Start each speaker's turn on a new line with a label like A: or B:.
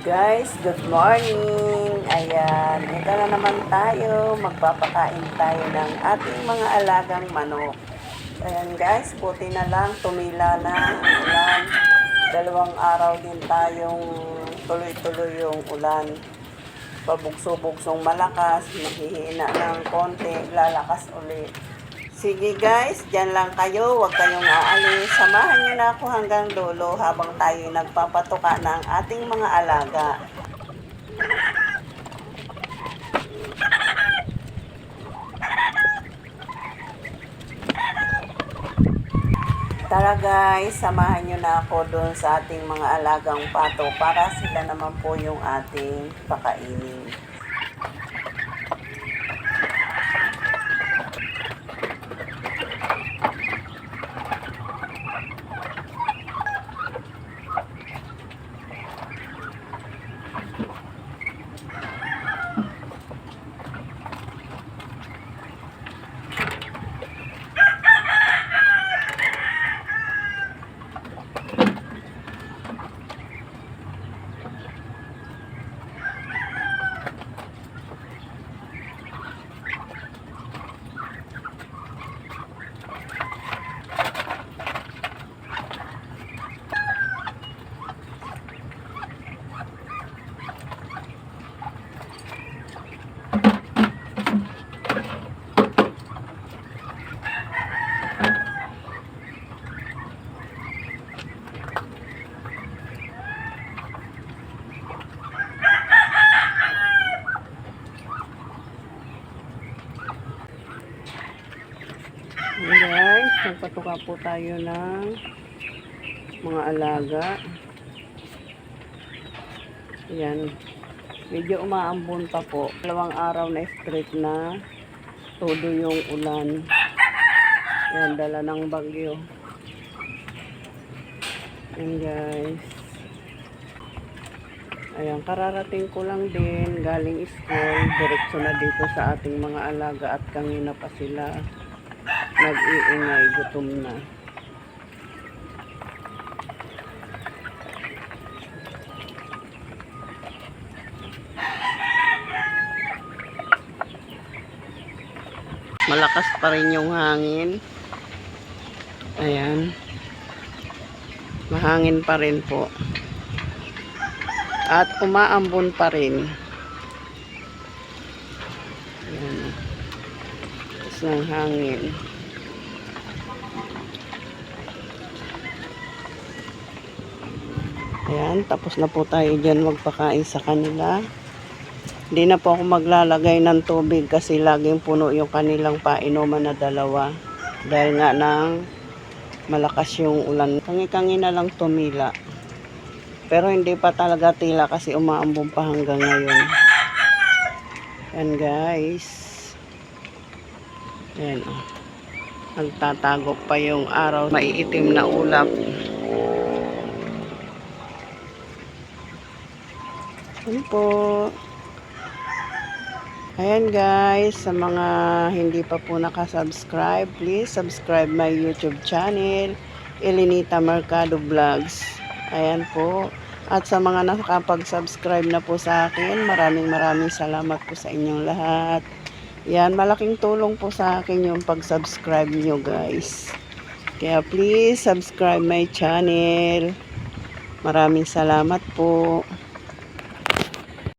A: Guys, good morning! Ayan, ito na naman tayo. Magpapakain tayo ng ating mga alagang manok. Ayan guys, buti na lang, tumila na ulan. Dalawang araw din tayong tuloy-tuloy yung ulan. Pabugso-bugsong malakas, mahihina ng konti, lalakas ulit. Sige guys, dyan lang kayo. Huwag kayong aalis. Samahan nyo na ako hanggang dulo habang tayo nagpapatuka ng ating mga alaga. Tara guys, samahan nyo na ako doon sa ating mga alagang pato para sila naman po yung ating pakainin. Ayan guys, nagpatuka po tayo ng mga alaga. Ayan. Medyo umaambon pa po. Dalawang araw na straight na todo yung ulan. Ayan, dala ng bagyo. Ayan guys. Ayan, kararating ko lang din galing school. Diretso na dito sa ating mga alaga at kanina pa sila nag-iingay, gutom na. Malakas pa rin yung hangin. Ayan. Mahangin pa rin po. At umaambon pa rin. Ayan. Tapos ng hangin. Ayan, tapos na po tayo dyan magpakain sa kanila. Hindi na po ako maglalagay ng tubig kasi laging puno yung kanilang painuman na dalawa. Dahil nga ng malakas yung ulan. Kangi-kangi na lang tumila. Pero hindi pa talaga tila kasi umaambon pa hanggang ngayon. Yan guys. Yan oh. Nagtatago pa yung araw. Maiitim na ulap. Yan po. Ayan guys, sa mga hindi pa po nakasubscribe, please subscribe my YouTube channel, Elinita Mercado Vlogs. Ayan po. At sa mga nakapag-subscribe na po sa akin, maraming maraming salamat po sa inyong lahat. Yan, malaking tulong po sa akin yung pag-subscribe nyo guys. Kaya please subscribe my channel. Maraming salamat po.